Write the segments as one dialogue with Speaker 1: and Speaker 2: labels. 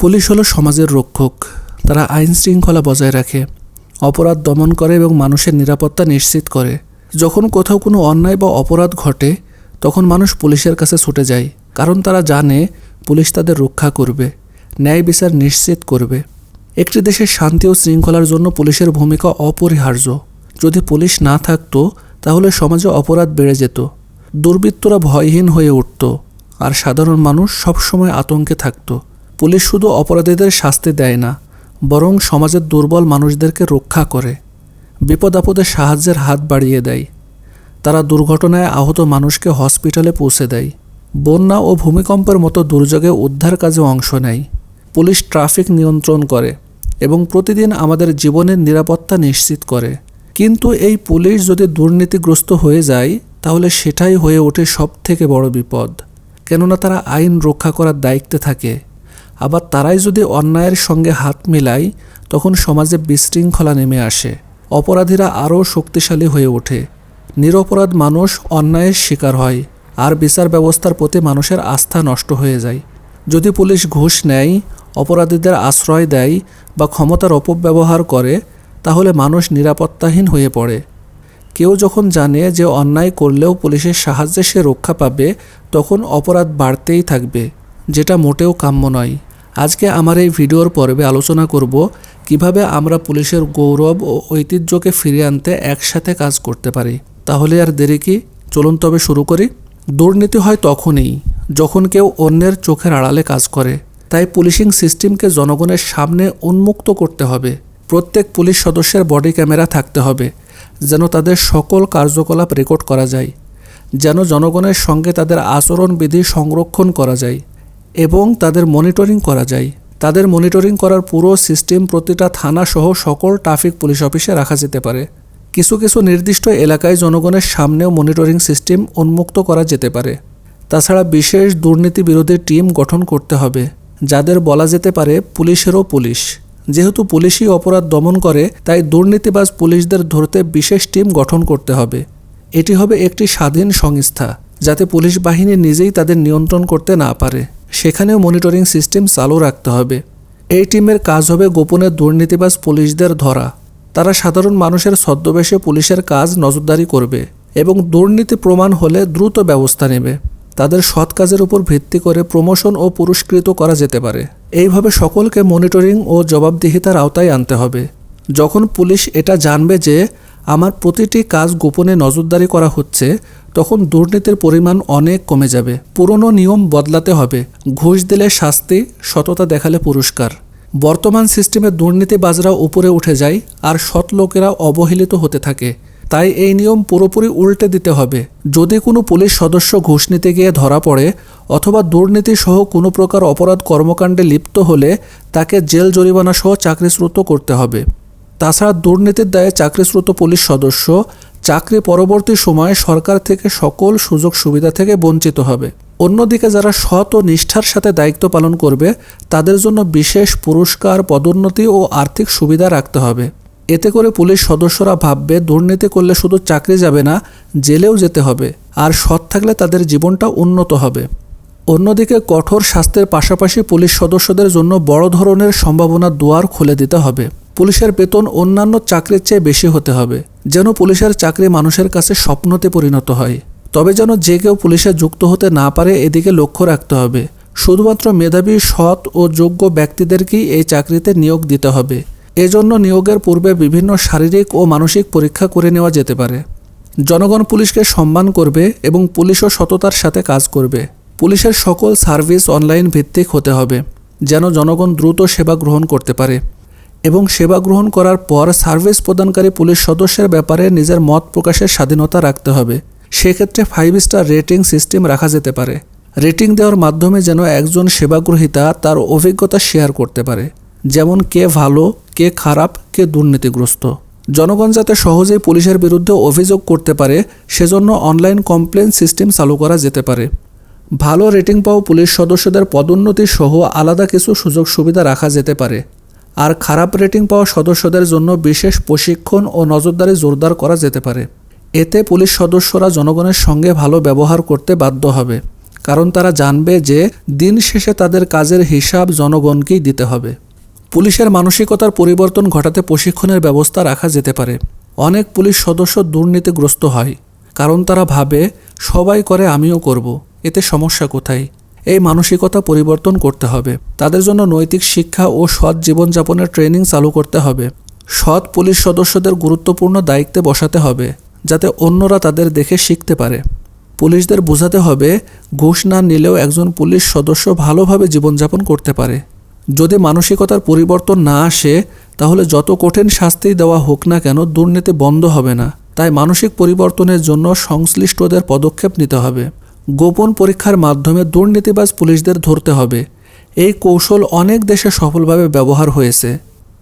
Speaker 1: Police হলো সমাজের রক্ষক। তারা আইন শৃঙ্খলা বজায় রাখে, অপরাধ দমন করে এবং মানুষের নিরাপত্তা নিশ্চিত করে। যখন কোথাও কোনো অন্যায় বা অপরাধ ঘটে, তখন মানুষ পুলিশের কাছে ছুটে যায়, কারণ তারা জানে পুলিশ তাদের রক্ষা করবে, ন্যায় বিচার নিশ্চিত করবে। একটি দেশের শান্তি ও শৃঙ্খলার জন্য পুলিশের ভূমিকা অপরিহার্য। যদি পুলিশ না থাকতো, তাহলে সমাজে অপরাধ বেড়ে যেত, দুর্বৃত্তরা ভয়হীন হয়ে উঠত, আর সাধারণ মানুষ সবসময় আতঙ্কে থাকতো। পুলিশ শুধু অপরাধীদের শাস্তি দেয় না, বরং সমাজের দুর্বল মানুষদেরকে রক্ষা করে, বিপদ আপদে সাহায্যের হাত বাড়িয়ে দেয়। তারা দুর্ঘটনায় আহত মানুষকে হসপিটালে পৌঁছে দেয়। বন্যা ও ভূমিকম্পের মতো দুর্যোগে উদ্ধার কাজে অংশ নেয়। পুলিশ ট্রাফিক নিয়ন্ত্রণ করে এবং প্রতিদিন আমাদের জীবনের নিরাপত্তা নিশ্চিত করে। কিন্তু এই পুলিশ যদি দুর্নীতিগ্রস্ত হয়ে যায়, তাহলে সেটাই হয়ে ওঠে সব থেকে বড় বিপদ। কেননা তারা আইন রক্ষা করার দায়িত্বে থাকে। আবার তারাই যদি অন্যায়ের সঙ্গে হাত মেলায় তখন সমাজে বিশৃঙ্খলা নেমে আসে। অপরাধীরা আরও শক্তিশালী হয়ে ওঠে। নিরপরাধ মানুষ অন্যায়ের শিকার হয়, আর বিচার ব্যবস্থার প্রতি মানুষের আস্থা নষ্ট হয়ে যায়। যদি পুলিশ ঘুষ নেয়, অপরাধীদের আশ্রয় দেয় বা ক্ষমতার অপব্যবহার করে, তাহলে মানুষ নিরাপত্তাহীন হয়ে পড়ে। কেউ যখন জানে যে অন্যায় করলেও পুলিশের সাহায্যে সে রক্ষা পাবে, তখন অপরাধ বাড়তেই থাকবে, যেটা মোটেও কাম্য নয়। আজকে আমার এই ভিডিওর পর্বে আলোচনা করব কীভাবে আমরা পুলিশের গৌরব ও ঐতিহ্যকে ফিরিয়ে আনতে একসাথে কাজ করতে পারি। তাহলে আর দেরি কি? চলুন তবে শুরু করি। দুর্নীতি হয় তখনই যখন কেউ অন্যের চোখের আড়ালে কাজ করে। তাই পুলিশিং সিস্টেমকে জনগণের সামনে উন্মুক্ত করতে হবে। প্রত্যেক পুলিশ সদস্যের বডি ক্যামেরা থাকতে হবে যেন তাদের সকল কার্যকলাপ রেকর্ড করা যায়। যেন জনগণের সঙ্গে তাদের আচরণবিধি সংরক্ষণ করা যায়। এবং তাদের মনিটরিং করা যায়। তাদের মনিটরিং করার পুরো সিস্টেম প্রতিটা থানা সহ সকল ট্রাফিক পুলিশ অফিসে রাখা যেতে পারে। কিছু কিছু নির্দিষ্ট এলাকায় জনগণের সামনেও মনিটরিং সিস্টেম উন্মুক্ত করা যেতে পারে। তাছাড়া বিশেষ দুর্নীতি বিরোধী টিম গঠন করতে হবে, যাদের বলা যেতে পারে পুলিশেরও পুলিশ। যেহেতু পুলিশই অপরাধ দমন করে, তাই দুর্নীতিবাজ পুলিশদের ধরতে বিশেষ টিম গঠন করতে হবে। এটি হবে একটি স্বাধীন সংস্থা, যাতে পুলিশ বাহিনী নিজেই তাদের নিয়ন্ত্রণ করতে না পারে। সেখানেও মনিটরিং সিস্টেম চালু রাখতে হবে। এই টিমের কাজ হবে গোপনে দুর্নীতিবাজ পুলিশদের ধরা। তারা সাধারণ মানুষের ছদ্মবেশে পুলিশের কাজ নজরদারি করবে এবং দুর্নীতি প্রমাণ হলে দ্রুত ব্যবস্থা নেবে। তাদের সৎ কাজের উপর ভিত্তি করে প্রমোশন ও পুরস্কৃত করা যেতে পারে। এইভাবে সকলকে মনিটরিং ও জবাবদিহিতার আওতায় আনতে হবে। যখন পুলিশ এটা জানবে যে আমার প্রতিটি কাজ গোপনে নজরদারি করা হচ্ছে, তখন দুর্নীতির পরিমাণ অনেক কমে যাবে। পুরনো নিয়ম বদলাতে হবে। ঘুষ দিলে শাস্তি, সততা দেখালে পুরস্কার। বর্তমান সিস্টেমে দুর্নীতিবাজরা উপরে উঠে যায় আর সৎ লোকেরা অবহেলিত হতে থাকে। তাই এই নিয়ম পুরোপুরি উল্টে দিতে হবে। যদি কোনো পুলিশ সদস্য ঘুষ নিতে গিয়ে ধরা পড়ে অথবা দুর্নীতি সহ কোনো প্রকার অপরাধ কর্মকাণ্ডে লিপ্ত হলে তাকে জেল জরিমানা সহ চাকরিচ্যুত করতে হবে। তাছাড়া দুর্নীতির দায়ে চাকরিচ্যুত পুলিশ সদস্য চাকরি পরবর্তী সময়ে সরকার থেকে সকল সুযোগ সুবিধা থেকে বঞ্চিত হবে। অন্যদিকে যারা সৎ ও নিষ্ঠার সাথে দায়িত্ব পালন করবে, তাদের জন্য বিশেষ পুরস্কার, পদোন্নতি ও আর্থিক সুবিধা রাখতে হবে। এতে করে পুলিশ সদস্যরা ভাববে, দুর্নীতি করলে শুধু চাকরি যাবে না, জেলেও যেতে হবে। আর সৎ থাকলে তাদের জীবনটা উন্নত হবে। অন্যদিকে কঠোর শাস্তির পাশাপাশি পুলিশ সদস্যদের জন্য বড় ধরনের সম্ভাবনার দুয়ার খুলে দিতে হবে। পুলিশের বেতন অন্যান্য চাকরির চেয়ে বেশি হতে হবে, যেন পুলিশের চাকরি মানুষের কাছে স্বপ্নতে পরিণত হয়। তবে যেন যে কেউ পুলিশে যুক্ত হতে না পারে, এদিকে লক্ষ্য রাখতে হবে। শুধুমাত্র মেধাবী, সৎ ও যোগ্য ব্যক্তিদেরকেই এই চাকরিতে নিয়োগ দিতে হবে। এজন্য নিয়োগের পূর্বে বিভিন্ন শারীরিক ও মানসিক পরীক্ষা করে নেওয়া যেতে পারে। জনগণ পুলিশকে সম্মান করবে এবং পুলিশও সততার সাথে কাজ করবে। পুলিশের সকল সার্ভিস অনলাইন ভিত্তিক হতে হবে, যেন জনগণ দ্রুত সেবা গ্রহণ করতে পারে। এবং সেবা গ্রহণ করার পর সার্ভিস প্রদানকারী পুলিশ সদস্যের ব্যাপারে নিজের মত প্রকাশের স্বাধীনতা রাখতে হবে। সেক্ষেত্রে ফাইভ স্টার রেটিং সিস্টেম রাখা যেতে পারে। রেটিং দেওয়ার মাধ্যমে যেন একজন সেবাগ্রহীতা তার অভিজ্ঞতা শেয়ার করতে পারে। যেমন, কে ভালো, কে খারাপ, কে দুর্নীতিগ্রস্ত। জনগণ যাতে সহজেই পুলিশের বিরুদ্ধে অভিযোগ করতে পারে, সেজন্য অনলাইন কমপ্লেন সিস্টেম চালু করা যেতে পারে। ভালো রেটিং পাওয়া পুলিশ সদস্যদের পদোন্নতি সহ আলাদা কিছু সুযোগ সুবিধা রাখা যেতে পারে। আর খারাপ রেটিং পাওয়া সদস্যদের জন্য বিশেষ প্রশিক্ষণ ও নজরদারি জোরদার করা যেতে পারে। এতে পুলিশ সদস্যরা জনগণের সঙ্গে ভালো ব্যবহার করতে বাধ্য হবে, কারণ তারা জানবে যে দিন শেষে তাদের কাজের হিসাব জনগণকেই দিতে হবে। পুলিশের মানসিকতার পরিবর্তন ঘটাতে প্রশিক্ষণের ব্যবস্থা রাখা যেতে পারে। অনেক পুলিশ সদস্য দুর্নীতিগ্রস্ত হয়, কারণ তারা ভাবে, সবাই করে, আমিও করব। এতে সমস্যা কোথায়? এই মানসিকতা পরিবর্তন করতে হবে। তাদের জন্য নৈতিক শিক্ষা ও সৎ জীবনযাপনের ট্রেনিং চালু করতে হবে। সৎ পুলিশ সদস্যদের গুরুত্বপূর্ণ দায়িত্বে বসাতে হবে, যাতে অন্যরা তাদের দেখে শিখতে পারে। পুলিশদের বোঝাতে হবে, ঘুষ না নিলেও একজন পুলিশ সদস্য ভালোভাবে জীবনযাপন করতে পারে। যদি মানসিকতার পরিবর্তন না আসে, তাহলে যত কঠিন শাস্তি দেওয়া হোক না কেন দুর্নীতি বন্ধ হবে না। তাই মানসিক পরিবর্তনের জন্য সংশ্লিষ্টদের পদক্ষেপ নিতে হবে। গোপন পরীক্ষার মাধ্যমে দুর্নীতিবাজ পুলিশদের ধরতে হবে। এই কৌশল অনেক দেশে সফলভাবে ব্যবহার হয়েছে।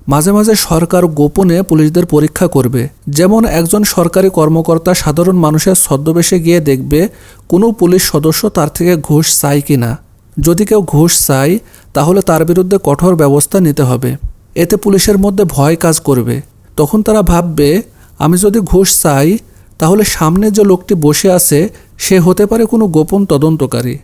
Speaker 1: মাঝে মাঝে সরকার গোপনে পুলিশদের পরীক্ষা করবে। যেমন একজন সরকারি কর্মকর্তা সাধারণ মানুষের ছদ্মবেশে গিয়ে দেখবে, কোনো পুলিশ সদস্য তার থেকে ঘুষ চায় কি না যদি কেউ ঘুষ চায়, তাহলে তার বিরুদ্ধে কঠোর ব্যবস্থা নিতে হবে। এতে পুলিশের মধ্যে ভয় কাজ করবে। তখন তারা ভাববে, আমি যদি ঘুষ চাই, তাহলে সামনে যে লোকটি বসে আছে সে হতে পারে কোনো গোপন তদন্তকারী।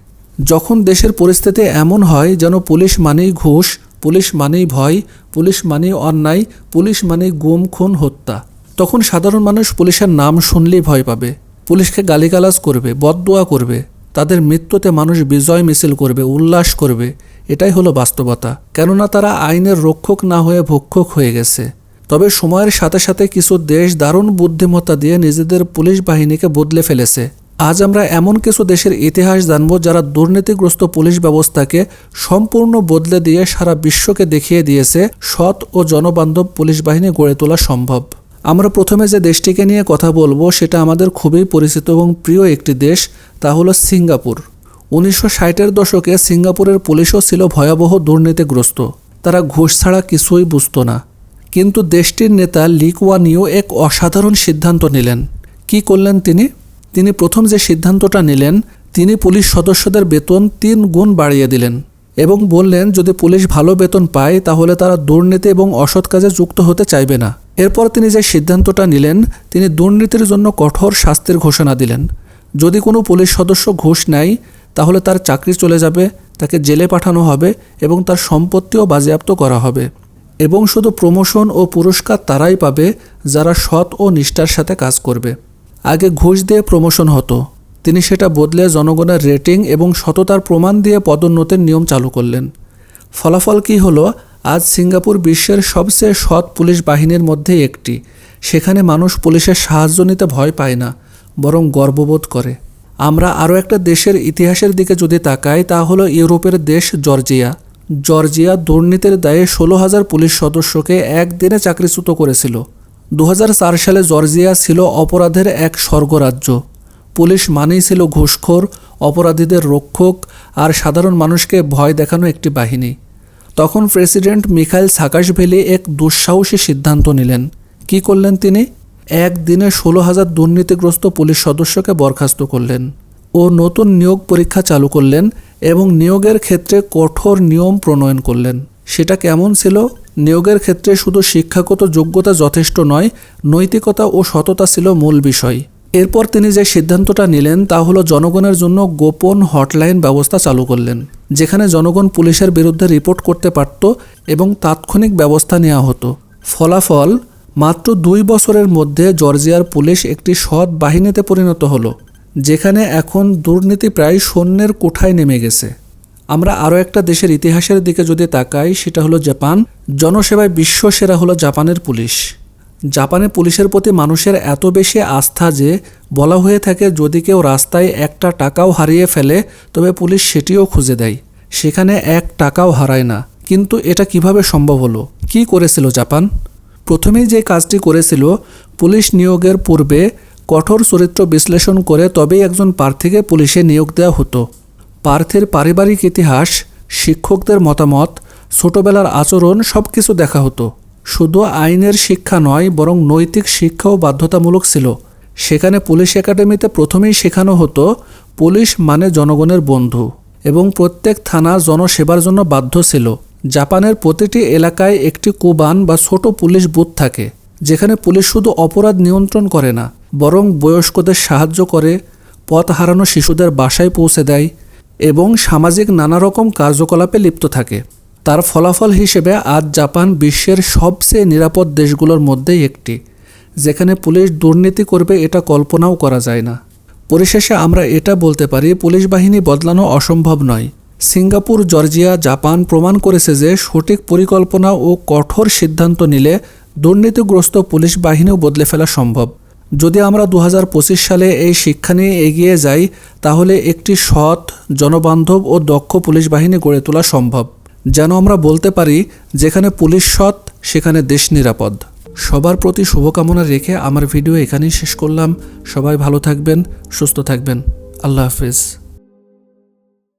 Speaker 1: যখন দেশের পরিস্থিতি এমন হয় যেন পুলিশ মানেই ঘুষ, পুলিশ মানেই ভয়, পুলিশ মানেই অন্যায়, পুলিশ মানেই গুম, খুন, হত্যা, তখন সাধারণ মানুষ পুলিশের নাম শুনলেই ভয় পাবে। পুলিশকে গালিগালাজ করবে, বদদোয়া করবে, তাদের মৃত্যুতে মানুষ বিজয় মিছিল করবে, উল্লাস করবে, এটাই হলো বাস্তবতা। কেননা তারা আইনের রক্ষক না হয়ে ভক্ষক হয়ে গেছে। তবে সময়ের সাথে সাথে কিছু দেশ দারুণ বুদ্ধিমত্তা দিয়ে নিজেদের পুলিশ বাহিনীকে বদলে ফেলেছে। আজ আমরা এমন কিছু দেশের ইতিহাস জানব যারা দুর্নীতিগ্রস্ত পুলিশ ব্যবস্থাকে সম্পূর্ণ বদলে দিয়ে সারা বিশ্বকে দেখিয়ে দিয়েছে সৎ ও জনবান্ধব পুলিশ বাহিনী গড়ে তোলা সম্ভব। আমরা প্রথমে যে দেশটিকে নিয়ে কথা বলব সেটা আমাদের খুবই পরিচিত এবং প্রিয় একটি দেশ, তা হলো সিঙ্গাপুর। উনিশশো ষাটের দশকে সিঙ্গাপুরের পুলিশও ছিল ভয়াবহ দুর্নীতিগ্রস্ত। তারা ঘুষ ছাড়া কিছুই বুঝত না। কিন্তু দেশটির নেতা লিকওয়ানিও এক অসাধারণ সিদ্ধান্ত নিলেন। কি করলেন তিনি? তিনি প্রথম যে সিদ্ধান্তটা নিলেন, তিনি পুলিশ সদস্যদের বেতন তিন গুণ বাড়িয়ে দিলেন এবং বললেন, যদি পুলিশ ভালো বেতন পায়, তাহলে তারা দুর্নীতি এবং অসৎ কাজে যুক্ত হতে চাইবে না। এরপর তিনি যে সিদ্ধান্তটা নিলেন, তিনি দুর্নীতির জন্য কঠোর শাস্তির ঘোষণা দিলেন। যদি কোনো পুলিশ সদস্য ঘুষ নেয়, তাহলে তার চাকরি চলে যাবে, তাকে জেলে পাঠানো হবে এবং তার সম্পত্তিও বাজেয়াপ্ত করা হবে। এবং শুধু প্রমোশন ও পুরস্কার তারাই পাবে যারা সৎ ও নিষ্ঠার সাথে কাজ করবে। আগে ঘুষ দিয়ে প্রমোশন হতো। তিনি সেটা বদলে জনগণের রেটিং এবং সততার প্রমাণ দিয়ে পদোন্নতির নিয়ম চালু করলেন। ফলাফল কী হলো? আজ সিঙ্গাপুর বিশ্বের সবচেয়ে সৎ পুলিশ বাহিনীর মধ্যে একটি। সেখানে মানুষ পুলিশের সাহায্য নিতে ভয় পায় না, বরং গর্ববোধ করে। আমরা আরও একটা দেশের ইতিহাসের দিকে যদি তাকাই, তা হলো ইউরোপের দেশ জর্জিয়া। জর্জিয়া দুর্নীতির দায়ে ষোলো হাজার পুলিশ সদস্যকে একদিনে চাকরিচ্যুত করেছিল। দু হাজার চার সালে জর্জিয়া ছিল অপরাধের এক স্বর্গরাজ্য। পুলিশ মানেই ছিল ঘুষখোর, অপরাধীদের রক্ষক আর সাধারণ মানুষকে ভয় দেখানো একটি বাহিনী। তখন প্রেসিডেন্ট মিখাইল সাকাশভেলি এক দুঃসাহসী সিদ্ধান্ত নিলেন। কি করলেন তিনি? একদিনে ষোলো হাজার দুর্নীতিগ্রস্ত পুলিশ সদস্যকে বরখাস্ত করলেন ও নতুন নিয়োগ পরীক্ষা চালু করলেন এবং নিয়োগের ক্ষেত্রে কঠোর নিয়ম প্রণয়ন করলেন। সেটা কেমন ছিল? নিয়োগের ক্ষেত্রে শুধু শিক্ষাগত যোগ্যতা যথেষ্ট নয়, নৈতিকতা ও সততা ছিল মূল বিষয়। এরপর তিনি যে সিদ্ধান্তটা নিলেন তা হলো জনগণের জন্য গোপন হটলাইন ব্যবস্থা চালু করলেন, যেখানে জনগণ পুলিশের বিরুদ্ধে রিপোর্ট করতে পারত এবং তাৎক্ষণিক ব্যবস্থা নেওয়া হতো। ফলাফল, মাত্র দুই বছরের মধ্যে জর্জিয়ার পুলিশ একটি সৎ বাহিনীতে পরিণত হলো, যেখানে এখন দুর্নীতি প্রায় সৈন্যের কোঠায় নেমে গেছে। আমরা আরও একটা দেশের ইতিহাসের দিকে যদি তাকাই, সেটা হলো জাপান। জনসেবায় বিশ্ব সেরা হলো জাপানের পুলিশ। জাপানে পুলিশের প্রতি মানুষের এত বেশি আস্থা যে, বলা হয়ে থাকে যদি কেউ রাস্তায় একটা টাকাও হারিয়ে ফেলে, তবে পুলিশ সেটিও খুঁজে দেয়। সেখানে এক টাকাও হারায় না। কিন্তু এটা কীভাবে সম্ভব হলো? কি করেছিল জাপান? প্রথমেই যে কাজটি করেছিল, পুলিশ নিয়োগের পূর্বে কঠোর চরিত্র বিশ্লেষণ করে তবেই একজন প্রার্থীকে পুলিশে নিয়োগ দেওয়া হতো। প্রার্থীর পারিবারিক ইতিহাস, শিক্ষকদের মতামত, ছোটবেলার আচরণ সব কিছু দেখা হতো। শুধু আইনের শিক্ষা নয়, বরং নৈতিক শিক্ষাও বাধ্যতামূলক ছিল। সেখানে পুলিশ একাডেমিতে প্রথমেই শেখানো হতো, পুলিশ মানে জনগণের বন্ধু। এবং প্রত্যেক থানা জনসেবার জন্য বাধ্য ছিল। জাপানের প্রতিটি এলাকায় একটি কুবান বা ছোট পুলিশ বুথ থাকে, যেখানে পুলিশ শুধু অপরাধ নিয়ন্ত্রণ করে না, বরং বয়স্কদের সাহায্য করে, পথ হারানো শিশুদের বাসায় পৌঁছে দেয় এবং সামাজিক নানা রকম কার্যকলাপে লিপ্ত থাকে। তার ফলাফল হিসেবে আজ জাপান বিশ্বের সবচেয়ে নিরাপদ দেশগুলোর মধ্যেই একটি, যেখানে পুলিশ দুর্নীতি করবে এটা কল্পনাও করা যায় না। পরিশেষে আমরা এটা বলতে পারি, পুলিশ বাহিনী বদলানো অসম্ভব নয়। সিঙ্গাপুর, জর্জিয়া, জাপান প্রমাণ করেছে যে সঠিক পরিকল্পনা ও কঠোর সিদ্ধান্ত নিলে দুর্নীতিগ্রস্ত পুলিশ বাহিনীও বদলে ফেলা সম্ভব। যদি আমরা দু হাজার পঁচিশ সালে এই শিক্ষা নিয়ে এগিয়ে যাই, তাহলে একটি সৎ জনবান্ধব ও দক্ষ পুলিশ বাহিনী গড়ে তোলা সম্ভব। যেন আমরা বলতে পারি, যেখানে পুলিশ সৎ, সেখানে দেশ নিরাপদ। সবার প্রতি শুভকামনা রেখে আমার ভিডিও এখানেই শেষ করলাম। সবাই ভালো থাকবেন, সুস্থ থাকবেন। আল্লাহ হাফিজ।